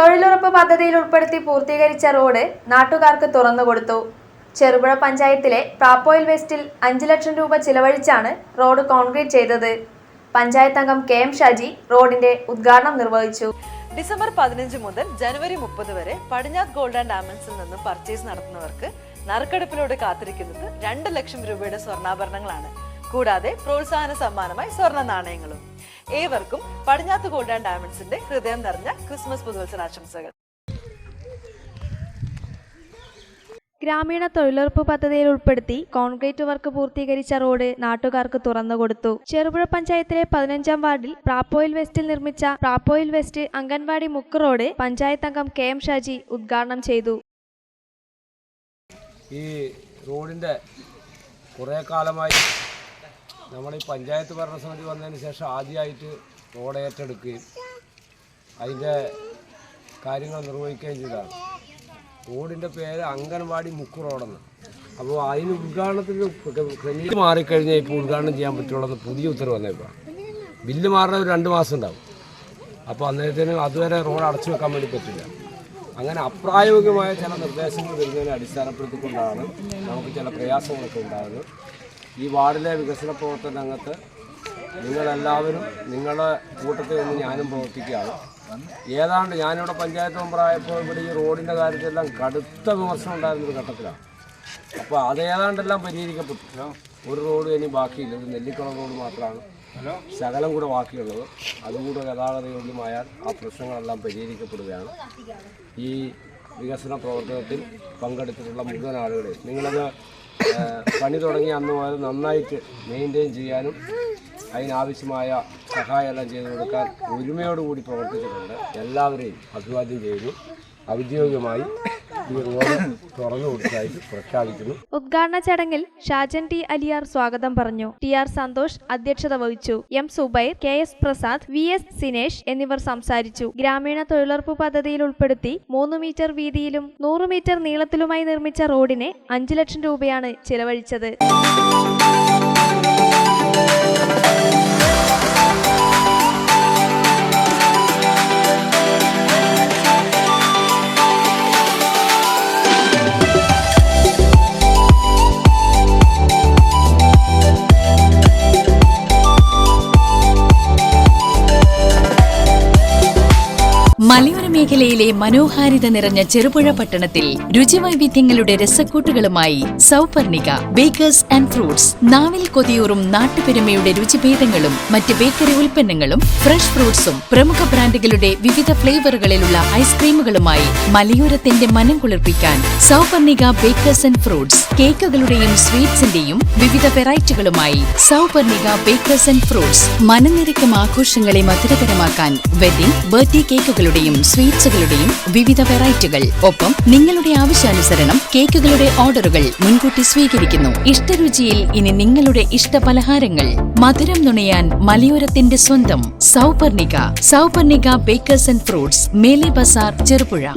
തൊഴിലുറപ്പ് പദ്ധതിയിൽ ഉൾപ്പെടുത്തി പൂർത്തീകരിച്ച റോഡ് നാട്ടുകാർക്ക് തുറന്നുകൊടുത്തു ചെറുപുഴ പഞ്ചായത്തിലെ പ്രാപ്പോയിൽ വെസ്റ്റിൽ അഞ്ച് ലക്ഷം രൂപ ചിലവഴിച്ചാണ് റോഡ് കോൺക്രീറ്റ് ചെയ്തത്. പഞ്ചായത്ത് അംഗം കെ എം ഷാജി റോഡിന്റെ ഉദ്ഘാടനം നിർവഹിച്ചു. ഡിസംബർ പതിനഞ്ച് മുതൽ ജനുവരി മുപ്പത് വരെ പടിഞ്ഞാത്ത് ഗോൾഡ് ആൻഡ് ഡയമണ്ട്സിൽ നിന്ന് പർച്ചേസ് നടത്തുന്നവർക്ക് നറുക്കെടുപ്പിലൂടെ കാത്തിരിക്കുന്നത് രണ്ട് ലക്ഷം രൂപയുടെ സ്വർണാഭരണങ്ങളാണ്. കൂടാതെ പ്രോത്സാഹന സമ്മാനമായി സ്വർണ നാണയങ്ങളും. ഏവർക്കും പടിഞ്ഞാത്ത് ഗോൾഡ് ആൻഡ് ഡയമണ്ട്സിന്റെ ഹൃദയം നിറഞ്ഞ ക്രിസ്മസ് പുതുവത്സരാശംസകൾ ഗ്രാമീണ തൊഴിലുറപ്പ് പദ്ധതിയിൽ ഉൾപ്പെടുത്തി കോൺക്രീറ്റ് വർക്ക് പൂർത്തീകരിച്ച റോഡ് നാട്ടുകാർക്ക് തുറന്നുകൊടുത്തു ചെറുപുഴ പഞ്ചായത്തിലെ പതിനഞ്ചാം വാർഡിൽ പ്രാപ്പോയിൽ വെസ്റ്റിൽ നിർമ്മിച്ച പ്രാപ്പോയിൽ വെസ്റ്റ് അംഗൻവാടി മുക്ക് റോഡ് പഞ്ചായത്ത് അംഗം കെ എം ഷാജി ഉദ്ഘാടനം ചെയ്തു. ഈ റോഡിന്റെ കുറെ കാലമായി നമ്മൾ ഈ പഞ്ചായത്ത് ഭരണസമിതി വന്നതിന് ശേഷം ആദ്യമായിട്ട് റോഡ് ഏറ്റെടുക്കുകയും അതിന്റെ കാര്യങ്ങൾ നിർവഹിക്കുകയും ചെയ്തതാണ്. റോഡിന്റെ പേര് അംഗൻവാടി മുക്ക് റോഡെന്ന്. അപ്പോൾ അതിന് ഉദ്ഘാടനത്തിന് ക്രമീ മാറിക്കഴിഞ്ഞാൽ ഇപ്പോൾ ഉദ്ഘാടനം ചെയ്യാൻ പറ്റുള്ളത് പുതിയ ഉത്തരവ് വന്നേക്കാം ബില്ല് മാറുന്ന ഒരു രണ്ട് മാസം ഉണ്ടാവും. അപ്പോൾ അന്നേരത്തിന് അതുവരെ റോഡ് അടച്ചു വെക്കാൻ വേണ്ടി പറ്റില്ല. അങ്ങനെ അപ്രായോഗികമായ ചില നിർദ്ദേശങ്ങൾ വരുന്നതിനെ അടിസ്ഥാനപ്പെടുത്തിക്കൊണ്ടാണ് നമുക്ക് ചില പ്രയാസങ്ങളൊക്കെ ഉണ്ടാകുന്നത്. ഈ വാർഡിലെ വികസന പ്രവർത്തന രംഗത്ത് നിങ്ങളെല്ലാവരും നിങ്ങളുടെ കൂട്ടത്തിൽ നിന്ന് ഞാനും പ്രവർത്തിക്കുകയാണ്. ഏതാണ്ട് ഞാനിവിടെ പഞ്ചായത്ത് മെമ്പറായപ്പോൾ ഇവിടെ ഈ റോഡിന്റെ കാര്യത്തിലെല്ലാം കടുത്ത വിമർശനം ഉണ്ടായിരുന്നൊരു ഘട്ടത്തിലാണ്. അപ്പോൾ അത് ഏതാണ്ടെല്ലാം പരിഹരിക്കപ്പെട്ടു. ഒരു റോഡ് ഇനി ബാക്കിയില്ല. ഒരു നെല്ലിക്കുളം റോഡ് മാത്രമാണ് ശകലം കൂടെ ബാക്കിയുള്ളത്. അതുകൂടെ ഗതാഗത യോഗ്യമായാൽ ആ പ്രശ്നങ്ങളെല്ലാം പരിഹരിക്കപ്പെടുകയാണ്. ഈ വികസന പ്രവർത്തനത്തിൽ പങ്കെടുത്തിട്ടുള്ള മുഴുവൻ ആളുകളെ നിങ്ങളത് പണി തുടങ്ങി അന്ന് മുതൽ നന്നായിട്ട് മെയിന്റെയിൻ ചെയ്യാനും അതിനാവശ്യമായ സഹായമെല്ലാം ചെയ്തു കൊടുക്കാൻ ഒരുമയോടുകൂടി പ്രവർത്തിച്ചിട്ടുണ്ട്. എല്ലാവരെയും അഭിവാദ്യം ചെയ്യുന്നു. ഔദ്യോഗികമായി ഉദ്ഘാടന ചടങ്ങിൽ ഷാജൻ ടി അലിയാർ സ്വാഗതം പറഞ്ഞു. ടി ആർ സന്തോഷ് അധ്യക്ഷത വഹിച്ചു. M Zubair K S Prasad V S Sinesh എന്നിവർ സംസാരിച്ചു. ഗ്രാമീണ തൊഴിലുറപ്പ് പദ്ധതിയിൽ ഉൾപ്പെടുത്തി മൂന്ന് മീറ്റർ വീതിയിലും നൂറ് മീറ്റർ നീളത്തിലുമായി നിർമ്മിച്ച റോഡിന് അഞ്ചു ലക്ഷം രൂപയാണ് ചിലവഴിച്ചത്. മേഖലയിലെ മനോഹാരിത നിറഞ്ഞ ചെറുപുഴ പട്ടണത്തിൽ രുചിവൈവിധ്യങ്ങളുടെ രസക്കൂട്ടുകളുമായി സൗപർണിക ബേക്കേഴ്സ് ആൻഡ് ഫ്രൂട്ട്സ് നാവിൽ കൊതിയൂറും നാട്ടുപെരുമയുടെ രുചിഭേദങ്ങളും മറ്റ് ബേക്കറി ഉൽപ്പന്നങ്ങളും ഫ്രഷ് ഫ്രൂട്ട്സും പ്രമുഖ ബ്രാൻഡുകളുടെ വിവിധ ഫ്ലേവറുകളിലുള്ള ഐസ്ക്രീമുകളുമായി മലയോരത്തിന്റെ മനം കുളിർപ്പിക്കാൻ സൗപർണിക ബേക്കേഴ്സ് ആൻഡ് ഫ്രൂട്ട്സ് കേക്കുകളുടെയും സ്വീറ്റ്സിന്റെയും വിവിധ വെറൈറ്റികളുമായി സൗപർണിക ബേക്കേഴ്സ് ആൻഡ് ഫ്രൂട്ട്സ് മനനിരക്കും ആഘോഷങ്ങളെ മധുരകരമാക്കാൻ വെഡിംഗ് ബർത്ത്ഡേ കേക്കുകളുടെയും സ്വീറ്റ്സുകളുടെയും വിവിധ വെറൈറ്റികൾ. ഒപ്പം നിങ്ങളുടെ ആവശ്യാനുസരണം കേക്കുകളുടെ ഓർഡറുകൾ മുൻകൂട്ടി സ്വീകരിക്കുന്നു. ഇഷ്ടരുചിയിൽ ഇനി നിങ്ങളുടെ ഇഷ്ട പലഹാരങ്ങൾ മധുരം നുണയാൻ മലയോരത്തിന്റെ സ്വന്തം Souparnika. Souparnika bakers and fruits മേലെ ബസാർ ചെറുപുഴ.